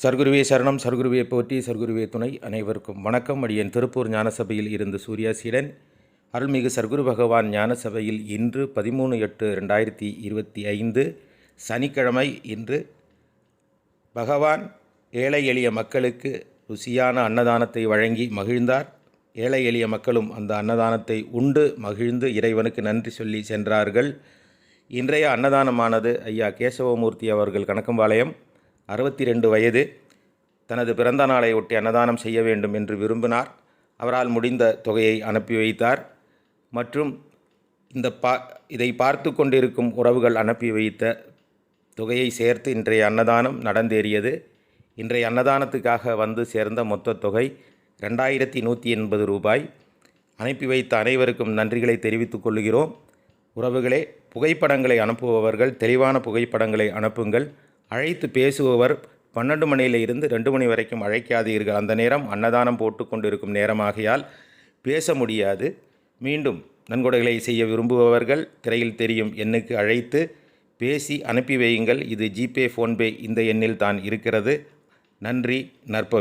சர்க்குருவே சரணம் சர்க்குருவே போற்றி சர்க்குருவே துணை. அனைவருக்கும் வணக்கம். அடியன் திருப்பூர் ஞானசபையில் இருந்து சூர்யாசீடன் அருள்மிகு சர்க்குரு பகவான் ஞானசபையில் இன்று பதிமூணு எட்டு ரெண்டாயிரத்தி இருபத்தி ஐந்து சனிக்கிழமை இன்று பகவான் ஏழை எளிய மக்களுக்கு ருசியான அன்னதானத்தை வழங்கி மகிழ்ந்தார். ஏழை எளிய மக்களும் அந்த அன்னதானத்தை உண்டு மகிழ்ந்து இறைவனுக்கு நன்றி சொல்லி சென்றார்கள். இன்றைய அன்னதானமானது ஐயா கேசவமூர்த்தி அவர்கள் கணக்கம்பாளையம் அறுபத்தி ரெண்டு வயது. தனது பிறந்த நாளை ஒட்டி அன்னதானம் செய்ய வேண்டும் என்று விரும்பினார். அவரால் முடிந்த தொகையை அனுப்பி வைத்தார். மற்றும் இந்த பா இதை பார்த்து கொண்டிருக்கும் உறவுகள் அனுப்பி வைத்த தொகையை சேர்த்து இன்றைய அன்னதானம் நடந்தேறியது. இன்றைய அன்னதானத்துக்காக வந்து சேர்ந்த மொத்த தொகை ரெண்டாயிரத்தி நூற்றி எண்பது ரூபாய். அனுப்பி வைத்த அனைவருக்கும் நன்றிகளை தெரிவித்துக் கொள்கிறோம். உறவுகளே புகைப்படங்களை அனுப்புபவர்கள் தெளிவான புகைப்படங்களை அனுப்புங்கள். அழைத்து பேசுபவர் பன்னெண்டு மணியில் இருந்து ரெண்டு மணி வரைக்கும் அழைக்காதீர்கள். அந்த நேரம் அன்னதானம் போட்டு கொண்டிருக்கும் நேரமாகையால் பேச முடியாது. மீண்டும் நன்கொடைகளை செய்ய விரும்புபவர்கள் திரையில் தெரியும் எண்ணுக்கு அழைத்து பேசி அனுப்பி வையுங்கள். இது ஜிபே ஃபோன்பே இந்த எண்ணில் தான் இருக்கிறது. நன்றி நற்ப